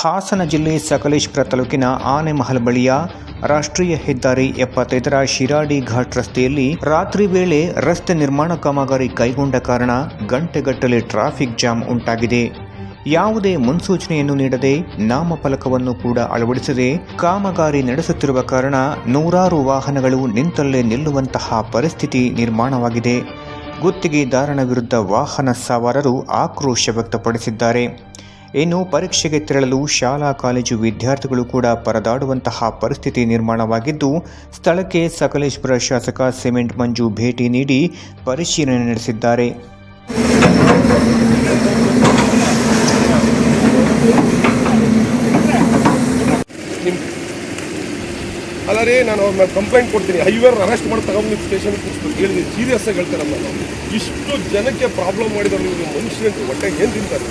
ಹಾಸನ ಜಿಲ್ಲೆ ಸಕಲೇಶ್ಪುರ ತಾಲೂಕಿನ ಆನೆಮಹಲ್ ಬಳಿಯ ರಾಷ್ಟ್ರೀಯ ಹೆದ್ದಾರಿ ಎಪ್ಪತ್ತೈದರ ಶಿರಾಡಿ ಘಾಟ್ ರಸ್ತೆಯಲ್ಲಿ ರಾತ್ರಿ ವೇಳೆ ರಸ್ತೆ ನಿರ್ಮಾಣ ಕಾಮಗಾರಿ ಕೈಗೊಂಡ ಕಾರಣ ಗಂಟೆಗಟ್ಟಲೆ ಟ್ರಾಫಿಕ್ ಜಾಮ್ ಉಂಟಾಗಿದೆ. ಯಾವುದೇ ಮುನ್ಸೂಚನೆಯನ್ನು ನೀಡದೆ ನಾಮಫಲಕವನ್ನು ಕೂಡ ಅಳವಡಿಸದೆ ಕಾಮಗಾರಿ ನಡೆಸುತ್ತಿರುವ ಕಾರಣ ನೂರಾರು ವಾಹನಗಳು ನಿಂತಲ್ಲೇ ನಿಲ್ಲುವಂತಹ ಪರಿಸ್ಥಿತಿ ನಿರ್ಮಾಣವಾಗಿದೆ. ಗುತ್ತಿಗೆದಾರನ ವಿರುದ್ಧ ವಾಹನ ಸವಾರರು ಆಕ್ರೋಶ ವ್ಯಕ್ತಪಡಿಸಿದ್ದಾರೆ. ಇನ್ನು ಪರೀಕ್ಷೆಗೆ ತೆರಳಲು ಶಾಲಾ ಕಾಲೇಜು ವಿದ್ಯಾರ್ಥಿಗಳು ಕೂಡ ಪರದಾಡುವಂತಹ ಪರಿಸ್ಥಿತಿ ನಿರ್ಮಾಣವಾಗಿದ್ದು, ಸ್ಥಳಕ್ಕೆ ಸಕಲೇಶ್ಪುರ ಶಾಸಕ ಸಿಮೆಂಟ್ ಮಂಜು ಭೇಟಿ ನೀಡಿ ಪರಿಶೀಲನೆ ನಡೆಸಿದ್ದಾರೆ. ಅಲ್ಲ ರೀ, ನಾನು ಅವ್ರನ್ನ ಕಂಪ್ಲೇಂಟ್ ಕೊಡ್ತೀನಿ. ಹೈವೇರ್ ಅರೆಸ್ಟ್ ಮಾಡಿ ತಗೊಂಡು ನಿಮ್ಮ ಸ್ಟೇಷನ್ ಕೂರಿಸ್ಬೇಕು ಸೀರಿಯಸ್ ಆಗಿ ಹೇಳ್ತಾರೆ ನಾನು ಇಷ್ಟು ಜನಕ್ಕೆ ಪ್ರಾಬ್ಲಮ್ ಮಾಡಿದ್ರು ನೀವು ಹೊಟ್ಟೆ ಏನು ತಿಂತಾರೆ